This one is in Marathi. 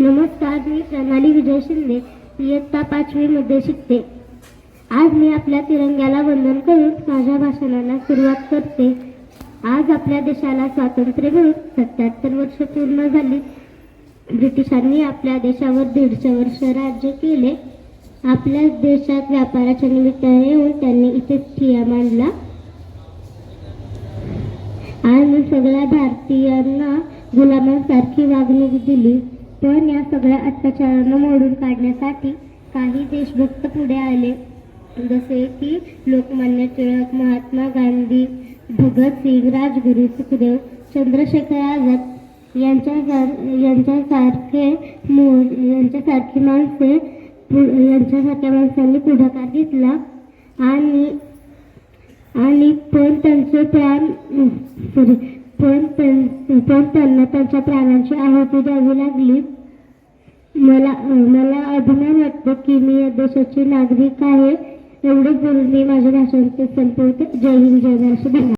नमस्कार मी प्रणाली विजय शिंदे इयत्ता पाचवीमध्ये शिकते. आज मी आपल्या तिरंग्याला वंदन करून माझ्या भाषणाला सुरुवात करते. आज आपल्या देशाला स्वातंत्र्य मिळून सत्याहत्तर वर्ष पूर्ण झाली. ब्रिटिशांनी आपल्या देशावर दीडशे वर्ष राज्य केले. आपल्या देशात व्यापाराच्या निमित्ताने येऊन त्यांनी इथे ठिया मांडला. मी सगळ्या भारतीयांना गुलामांसारखी वागणूक दिली. पण या सगळ्या अत्याचारांना मोडून काढण्यासाठी काही देशभक्त पुढे आले. जसे की लोकमान्य टिळक महात्मा गांधी भगतसिंग राजगुरू सुखदेव चंद्रशेखर आझाद यांच्यासार यांच्यासारखे यांच्यासारखी माणसे यांच्यासारख्या माणसांनी पुढाकार घेतला. आणि आणि पण त्यांचे प्राण सॉरी पण त्यां- पण त्यांना त्यांच्या प्राणांची आहुती द्यावी लागली. मला मला अभिमान वाटतो की मी या देशाची नागरिक आहे. एवढे बोलून मी माझ्या भाषणाचे संपवते. जय हिंद जय महाराष्ट्र. धन्यवाद.